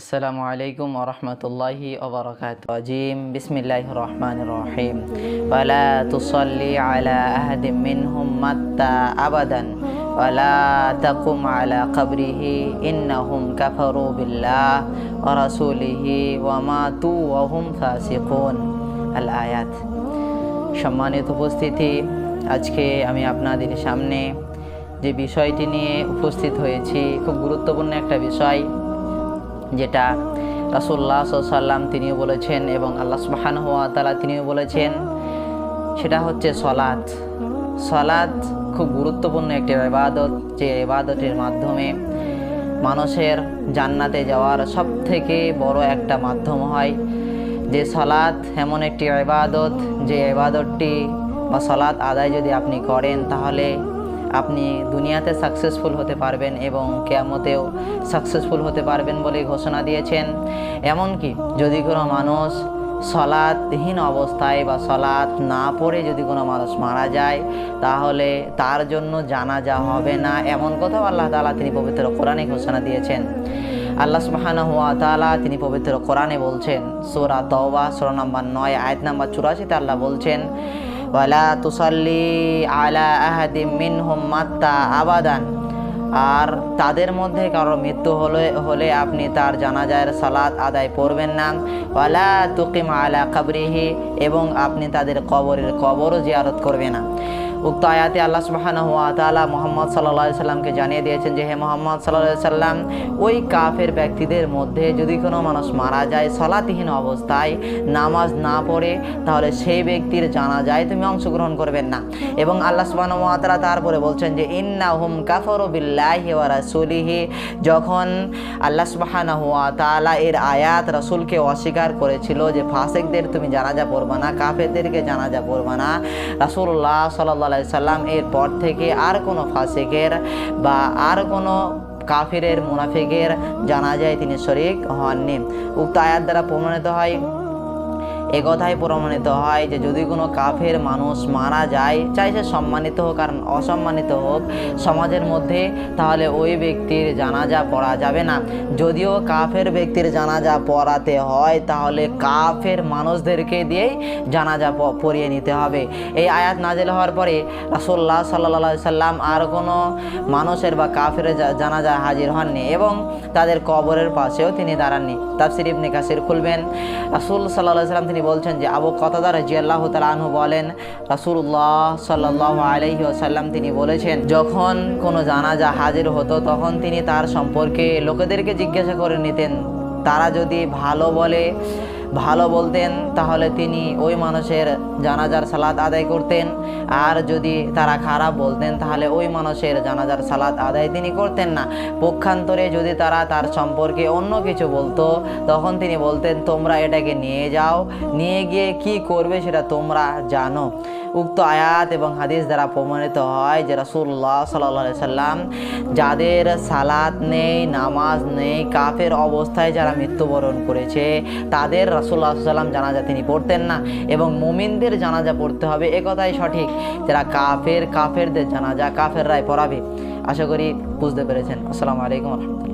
আসসালামু আলাইকুম ওরহমতুল্লাহি ওবরকাত জিম বিসমিল্লাহ রহমান রহিম। ওয়ালা তুসল্লি আলা আহাদিম মিনহুম মাত্তা আবাদান। ওয়ালা তাকুম আলা কবরিহি ইন্নাহুম কাফারু বিল্লাহ ওয়া রাসূলিহি ওয়া মাতু ওয়া হুম ফাসিকুন। আল আয়াত। সম্মানিত উপস্থিতি, আজকে আমি আপনাদের সামনে যে বিষয়টি নিয়ে উপস্থিত হয়েছি, খুব গুরুত্বপূর্ণ একটা বিষয়। যেটা রাসুল্লাহ সাল্লাম তিনিও বলেছেন এবং আল্লাহ সুবাহান হওয়া তালা তিনিও বলেছেন, সেটা হচ্ছে সলাৎ সলাৎ খুব গুরুত্বপূর্ণ একটি ইবাদত, যে ইবাদতের মাধ্যমে মানুষের জান্নাতে যাওয়ার সব থেকে বড় একটা মাধ্যম হয়। যে সলাৎ এমন একটি ইবাদত, যে ইবাদতটি বা সলাৎ আদায় যদি আপনি করেন, তাহলে আপনি দুনিয়াতে সাকসেসফুল হতে পারবেন এবং কেয়ামতেও সাকসেসফুল হতে পারবেন বলে ঘোষণা দিয়েছেন। এমনকি যদি কোনো মানুষ সলাৎহীন অবস্থায় বা সলাৎ না পড়ে যদি কোনো মানুষ মারা যায়, তাহলে তার জন্য জানাজা হবে না। এমন কথাও আল্লাহ তালা তিনি পবিত্র কোরআনে ঘোষণা দিয়েছেন। আল্লাহ সুবাহানা হুয়া তালা তিনি পবিত্র কোরআনে বলছেন, সোরা তওবা, সোরা নাম্বার নয়, আয়াত নাম্বার চুরাশিতে আল্লাহ বলছেন আলা আবাদান আর তাদের মধ্যে কারও মৃত্যু হলে হলে আপনি তার জানাজার সালাদ আদায় করবেন না। ওয়ালা তুকিম আলা কাবরিহি, এবং আপনি তাদের কবরের কবরও জিয়ারত করবে না। উক্ত আয়াতে আল্লাহ সুবাহানা তালা মোহাম্মদ সাল্লা সাল্লামকে জানিয়ে দিয়েছেন যে হে মোহাম্মদ সাল্লাহ সাল্লাম ওই কাফের ব্যক্তিদের মধ্যে যদি কোনো মানুষ মারা যায় সলাতিহীন অবস্থায়, নামাজ না পড়ে, তাহলে সেই ব্যক্তির জানা যায় তুমি অংশগ্রহণ করবেন না। এবং আল্লাহ সুবাহান হুয়া তারপরে বলছেন যে ইন্না হুম কাফর বিল্লাহি ওয়া রাসুলিহি যখন আল্লাহ সুবাহানা হুয়া এর আয়াত রাসুলকে অস্বীকার করেছিল যে, ফাসেকদের তুমি জানাজা পড়বা না, কাফেরদেরকে জানাজা পড়বা না রাসুল্লাহ সাল্লাহ সাল্লাম এর পর থেকে আর কোনো ফাসেকের বা আর কোনো কাফিরের মুনাফিকের জানা যায় তিনি শরিক হননি। উক্ত আয়াত দ্বারা প্রমাণিত হয় এ কথাই প্রমাণিত হয় যে যদি কোনো কাফের মানুষ মারা যায়, চাই সে সম্মানিত হোক আর অসম্মানিত হোক, সমাজের মধ্যে তাহলে ওই ব্যক্তির জানাজা পড়া যাবে না। যদিও কাফের ব্যক্তির জানাজা পড়াতে হয়, তাহলে কাফের মানুষদেরকে দিয়েই জানাজা পড়িয়ে নিতে হবে। এই আয়াত নাজেল হওয়ার পরে রাসুল্লাহ সাল্লা সাল্লাম আর কোনো মানুষের বা কাফের জানাজা হাজির হননি এবং তাদের কবরের পাশেও তিনি দাঁড়াননি। তাফসির ইবনে কাসির খুলবেন। রাসুল সাল্লাহ সাল্লাম তিনি বলছেন যে আবু কতাদা জিয়াল্লাহ তালাহু তালু বলেন রাসুল্লাহ সাল্লাহ আলহি আসাল্লাম তিনি বলেছেন, যখন কোনো জানাজা হাজির হতো তখন তিনি তার সম্পর্কে লোকেদেরকে জিজ্ঞাসা করে নিতেন। তারা যদি ভালো বলে ভালো বলতেন, তাহলে তিনি ওই মানুষের জানাজার সালাদ আদায় করতেন। আর যদি তারা খারাপ বলতেন, তাহলে ওই মানুষের জানাজার সালাদ আদায় তিনি করতেন না। পক্ষান্তরে যদি তারা তার সম্পর্কে অন্য কিছু বলতো, তখন তিনি বলতেন, তোমরা এটাকে নিয়ে যাও। নিয়ে গিয়ে কি করবে সেটা তোমরা জানো। উক্ত আয়াত এবং হাদিস দ্বারা প্রমাণিত হয় যে রাসুল্লাহ সাল্লা সাল্লাম যাদের সালাত নেই, নামাজ নেই, কাফের অবস্থায় যারা মৃত্যুবরণ করেছে, তাদের রাসুল্লাহ সাল্লাম জানাজা তিনি পড়তেন না এবং মুমিনদের জানাজা পড়তে হবে। একথাই সঠিক, যারা কাফের, কাফেরদের জানাজা কাফেররাই পড়াবে। আশা করি বুঝতে পেরেছেন। আসসালামু আলাইকুম রহমতুল্লাহ।